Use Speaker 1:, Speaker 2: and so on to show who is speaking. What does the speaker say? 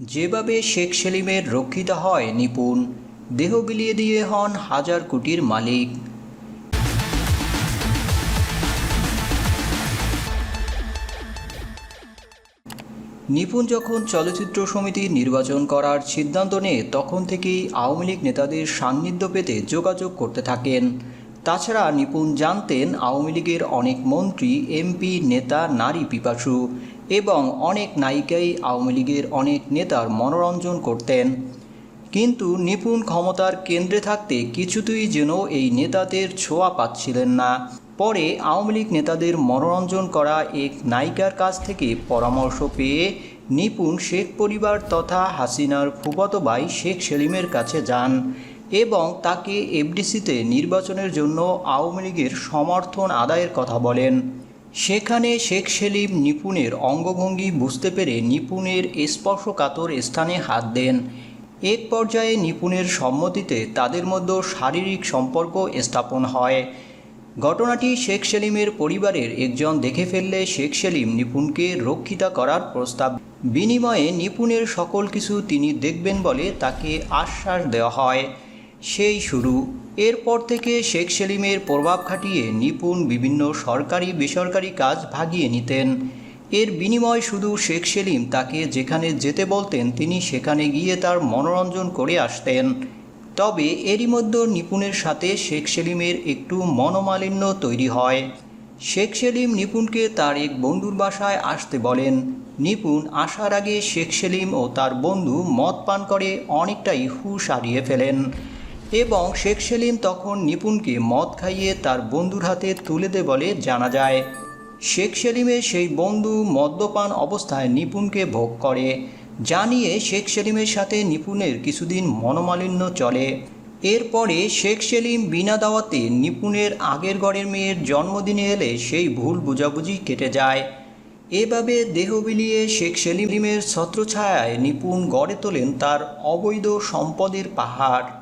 Speaker 1: যেভাবে শেখ সেলিমের রক্ষিতা হয়, নিপুণ। দেহ বিলিয়ে দিয়ে হন হাজার কোটির মালিক। নিপুণ যখন চলচ্চিত্র সমিতির নির্বাচন করার সিদ্ধান্ত নেয়, তখন থেকেই আওয়ামী লীগ নেতাদের সান্নিধ্য পেতে যোগাযোগ করতে থাকেন। তাছাড়া নিপুণ জানতেন, আওয়ামী লীগের অনেক মন্ত্রী, এমপি, নেতা, নারী, পিপাসু এবং অনেক নায়িকাই আওয়ামী লীগের অনেক নেতার মনোরঞ্জন করতেন। কিন্তু নিপুণ ক্ষমতার কেন্দ্রে থাকতে কিছুতেই যেন এই নেতাদের ছোঁয়া পাচ্ছিলেন না। পরে আওয়ামী লীগ নেতাদের মনোরঞ্জন করা এক নায়িকার কাছ থেকে পরামর্শ পেয়ে নিপুণ শেখ পরিবার তথা হাসিনার ফুফতো ভাই শেখ সেলিমের কাছে যান এবং তাকে এফডিসিতে নির্বাচনের জন্য আওয়ামী লীগের সমর্থন আদায়ের কথা বলেন। সেখানে শেখ সেলিম নিপুণের অঙ্গভঙ্গি বুঝতে পেরে নিপুণের স্পর্শকাতর স্থানে হাত দেন। এক পর্যায়ে নিপুণের সম্মতিতে তাদের মধ্যে শারীরিক সম্পর্ক স্থাপন হয়। ঘটনাটি শেখ সেলিমের পরিবারের একজন দেখে ফেললে শেখ সেলিম নিপুণকে রক্ষিতা করার প্রস্তাব। বিনিময়ে নিপুণের সকল কিছু তিনি দেখবেন বলে তাকে আশ্বাস দেওয়া হয়। সেই শুরু। এরপর থেকে শেখ সেলিমের প্রভাব খাটিয়ে নিপুণ বিভিন্ন সরকারি, বেসরকারি কাজ ভাগিয়ে নিতেন। এর বিনিময় শুধু শেখ সেলিম তাকে যেখানে যেতে বলতেন, তিনি সেখানে গিয়ে তার মনোরঞ্জন করে আসতেন। তবে এরই মধ্যে নিপুণের সাথে শেখ সেলিমের একটু মনোমালিন্য তৈরি হয়। শেখ সেলিম নিপুণকে তার এক বন্ধুর বাসায় আসতে বলেন। নিপুণ আসার আগে শেখ সেলিম ও তার বন্ধু মদ পান করে অনেকটাই হুশ হারিয়ে ফেলেন। এবং শেখ সেলিম তখন নিপুণকে মদ খাইয়ে তার বন্ধুর হাতে তুলে দে বলে জানা যায়। শেখ সেলিমের সেই বন্ধু মদ্যপান অবস্থায় নিপুণকে ভোগ করে, জানিয়ে শেখ সেলিমের সাথে নিপুণের কিছুদিন মনোমালিন্য চলে। এরপরে শেখ সেলিম বিনা দাওয়াতে নিপুণের আগের গড়ের মেয়ের জন্মদিনে এলে সেই ভুল বোঝাবুঝি কেটে যায়। এভাবে দেহ বিলিয়ে শেখ সেলিমের ছত্রছায়ায় নিপুণ গড়ে তোলেন তার অবৈধ সম্পদের পাহাড়।